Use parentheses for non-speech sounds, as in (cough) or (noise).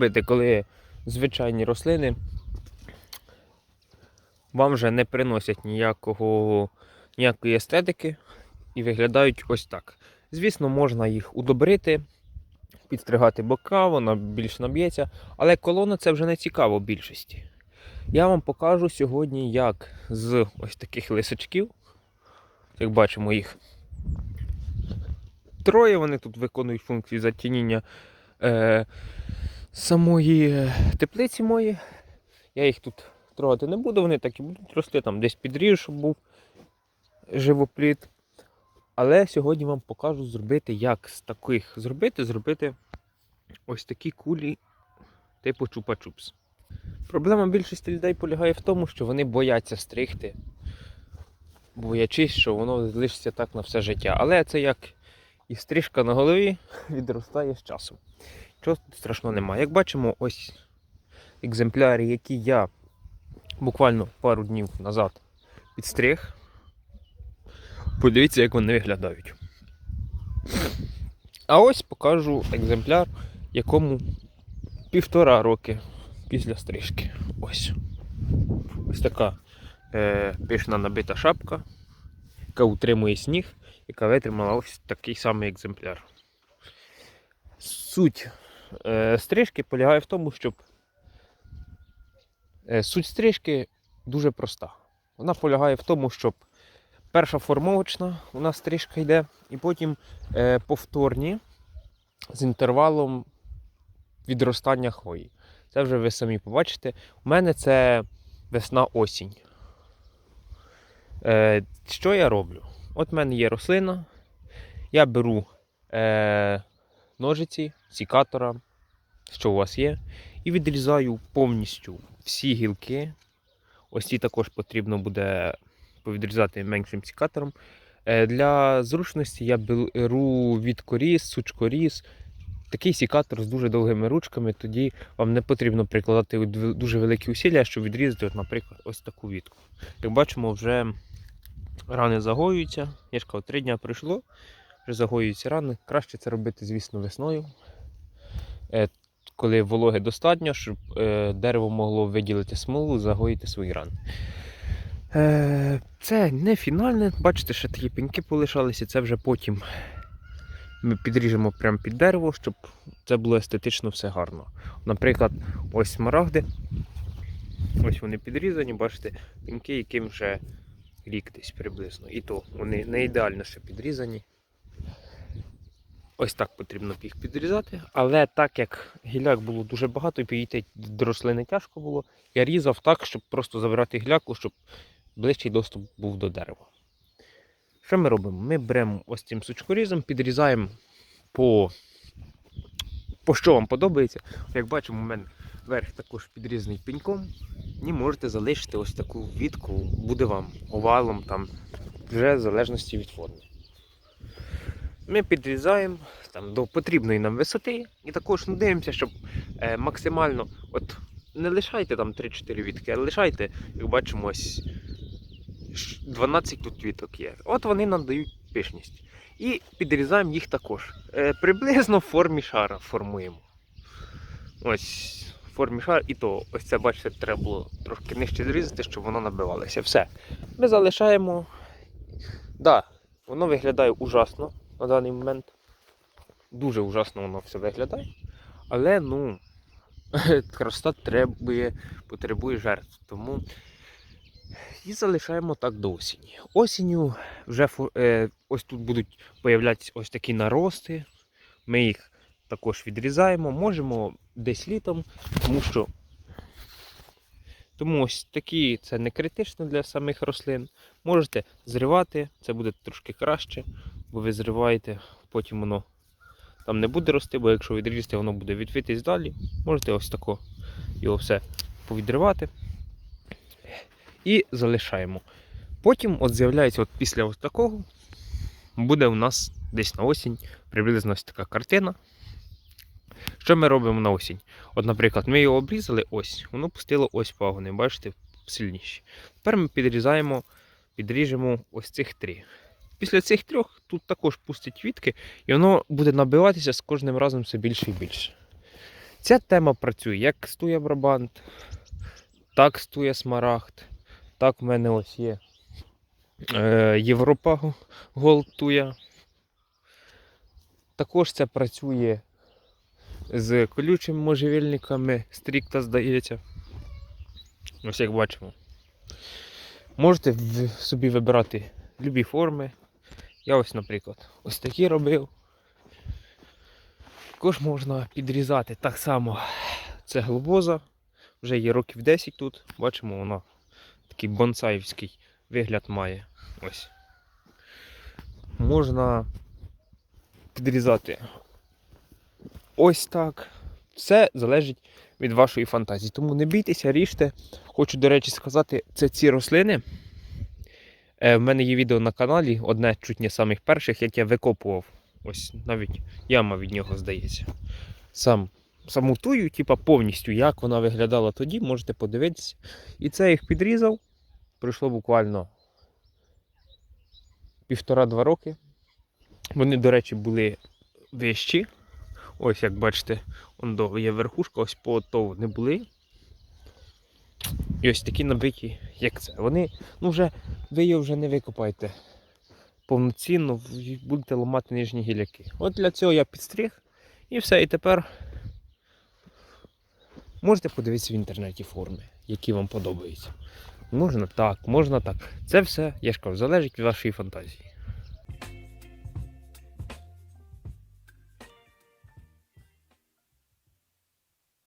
робити, коли звичайні рослини вам вже не приносять ніякого, ніякої естетики і виглядають ось так. Звісно, можна їх удобрити, підстригати бока, вона більш наб'ється, але колона це вже не цікаво більшості. Я вам покажу сьогодні, як з ось таких лисочків, як бачимо їх троє, вони тут виконують функції затініння е, самої е, теплиці моєї. Я їх тут трогати не буду, вони так і будуть рости, там десь підріжу, щоб був живопліт. Але сьогодні вам покажу зробити, як з таких зробити, зробити ось такі кулі типу чупа-чупс. Проблема більшості людей полягає в тому, що вони бояться стригти, боячись, що воно залишиться так на все життя. Але це як і стрижка на голові (laughs) відростає з часом. Чого тут страшного немає. Як бачимо, ось екземпляри, які я буквально пару днів назад підстриг. Подивіться, як вони виглядають. А ось покажу екземпляр, якому півтора роки після стрижки. Ось. Ось така е, пишна набита шапка, яка утримує сніг, яка витримала ось такий самий екземпляр. Суть стрижки полягає в тому, щоб е, суть стрижки дуже проста. Вона полягає в тому, щоб перша формовочна у нас стрижка йде, і потім е, повторні з інтервалом відростання хвої. Це вже ви самі побачите. У мене це весна-осінь. Е, що я роблю? От в мене є рослина. Я беру е, ножиці, сікатора, що у вас є, і відрізаю повністю всі гілки. Ось ці також потрібно буде повідрізати меншим сікатором. Е, для зручності я беру відкоріз, сучкоріз. Такий сікатор з дуже довгими ручками, тоді вам не потрібно прикладати дуже великі усилля, щоб відрізати, от, наприклад, ось таку вітку. Як бачимо, вже рани загоюються. Я ж кажу, три дня пройшло, загоюються рани. Краще це робити, звісно, весною, Е, коли вологи достатньо, щоб е, дерево могло виділити смолу, загоїти свої рани. Е, Це не фінальне, бачите, ще такі пеньки полишалися, це вже потім ми підріжемо прямо під дерево, щоб це було естетично все гарно. Наприклад, ось смарагди. Ось вони підрізані, бачите, пінки, яким вже рік десь приблизно. І то вони не ідеально ще підрізані. Ось так потрібно їх підрізати. Але так як гіляк було дуже багато і підійти до рослини тяжко було, я різав так, щоб просто забирати гіляку, щоб ближчий доступ був до дерева. Що ми робимо? Ми беремо ось цим сучкорізом, підрізаємо по, по що вам подобається. Як бачимо, у мене верх також підрізаний пеньком. І можете залишити ось таку вітку, буде вам овалом, там, вже в залежності від форми. Ми підрізаємо там, до потрібної нам висоти і також ну, дивимося, щоб е, максимально от, не лишайте там 3-4 вітки, а лишайте, як бачимо, ось 12 тут віток є. От вони нам дають пишність. І підрізаємо їх також. Е, приблизно в формі шара формуємо. Ось в формі шара, і то ось це, бачите, треба було трошки нижче зрізати, щоб воно набивалося. Все. Ми залишаємо. Да, воно виглядає ужасно на даний момент. Дуже ужасно воно все виглядає. Але ну, (laughs) красота требує, потребує жертв. Тому і залишаємо так до осені. Осінню вже е, ось тут будуть появлятися ось такі нарости. Ми їх також відрізаємо. Можемо десь літом, тому що тому ось такі це не критично для самих рослин. Можете зривати, це буде трошки краще, бо ви зриваєте, потім воно там не буде рости, бо якщо відрізати, воно буде відвитись далі. Можете ось тако його все повідривати і залишаємо. Потім от з'являється от після ось такого, буде у нас десь на осінь приблизно ось така картина. Що ми робимо на осінь? От, наприклад, ми його обрізали ось, воно пустило ось пагони, бачите, сильніші. Тепер ми підрізаємо, підріжемо ось цих три. Після цих трьох тут також пустить вітки, і воно буде набиватися з кожним разом все більше і більше. Ця тема працює як стує брабант, так стує смарагд, так в мене ось є е, Європа Голд туя. Також це працює з колючими можжевельниками, стрікта здається. Ось як бачимо. Можете собі вибирати любі форми. Я ось, наприклад, ось такі робив. Також можна підрізати так само. Це глобоза. Вже є років 10 тут. Бачимо, вона такий бонсаївський вигляд має. Ось. Можна підрізати ось так. Все залежить від вашої фантазії. Тому не бійтеся, ріжте. Хочу, до речі, сказати, це ці рослини. Е, в мене є відео на каналі, одне чуть не самих перших, як я викопував. Ось навіть яма від нього здається. Сам саму тую, типа повністю, як вона виглядала тоді, можете подивитися. І це я їх підрізав. Пройшло буквально півтора-два роки. Вони, до речі, були вищі. Ось як бачите, он є верхушка, ось по то вони були. І ось такі набиті, як це. Вони, ну вже, ви його вже не викопаєте повноцінно, будете ламати нижні гіляки. От для цього я підстриг і все. І тепер можете подивитися в інтернеті форми, які вам подобаються. Можна так, можна так. Це все, я ж кажу, залежить від вашої фантазії.